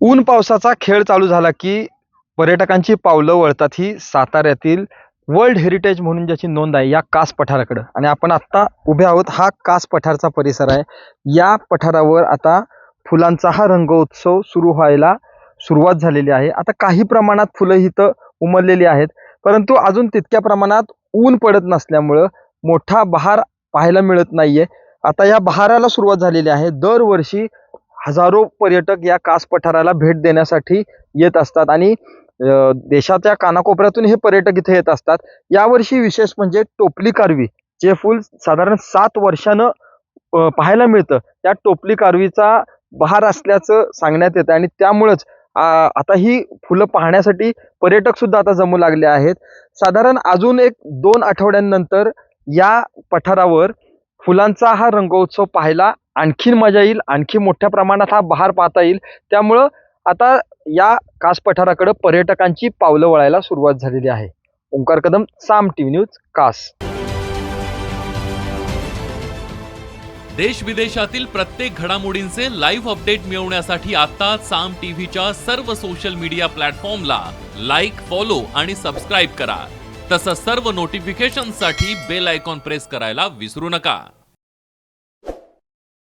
ऊन पावसाचा खेळ चालू झाला की पर्यटकांची पावलं वळतात ही साताऱ्यातील वर्ल्ड हेरिटेज म्हणून ज्याची नोंद आहे या कास पठाराकडं. आणि आपण आत्ता उभे आहोत हा कास पठारचा परिसर आहे. या पठारावर आता फुलांचा हा रंगोत्सव सुरू व्हायला सुरुवात झालेली आहे. आता काही प्रमाणात फुलं इथं उमललेली आहेत. परंतु अजून तितक्या प्रमाणात ऊन पडत नसल्यामुळं मोठा बहार पाहायला मिळत नाहीये. आता या बहाराला सुरुवात झालेली आहे. दरवर्षी हजारो पर्यटक या कास पठाराला भेट देण्यासाठी येत असतात आणि देशाच्या कानाकोपऱ्यातून हे पर्यटक इथे येत असतात. यावर्षी विशेष म्हणजे टोपली कारवी जे फुल साधारण सात वर्षानं पाहायला मिळतं. त्या टोपली कारवीचा बहार असल्याचं सांगण्यात येतं आणि त्यामुळंच आता ही फुलं पाहण्यासाठी पर्यटक सुद्धा आता जमू लागले आहेत. साधारण अजून एक दोन आठवड्यांनंतर या पठारावर फुलांचा हा रंगोत्सव पाहायला आणखीन मजा येईल आणखी मोठ्या प्रमाणात हा बहार पाहता येईल. त्यामुळं आता या कास पठाराकडे पर्यटकांची पावलं वळायला सुरुवात झालेली आहे. ओंकार कदम साम टीव्ही न्यूज कास. देश विदेशातील प्रत्येक घडामोडींचे लाईव्ह अपडेट मिळवण्यासाठी आता साम टीव्हीच्या सर्व सोशल मीडिया प्लॅटफॉर्मला लाईक फॉलो आणि सबस्क्राईब करा. तसंच सर्व नोटिफिकेशनसाठी बेल आयकॉन प्रेस करायला विसरू नका.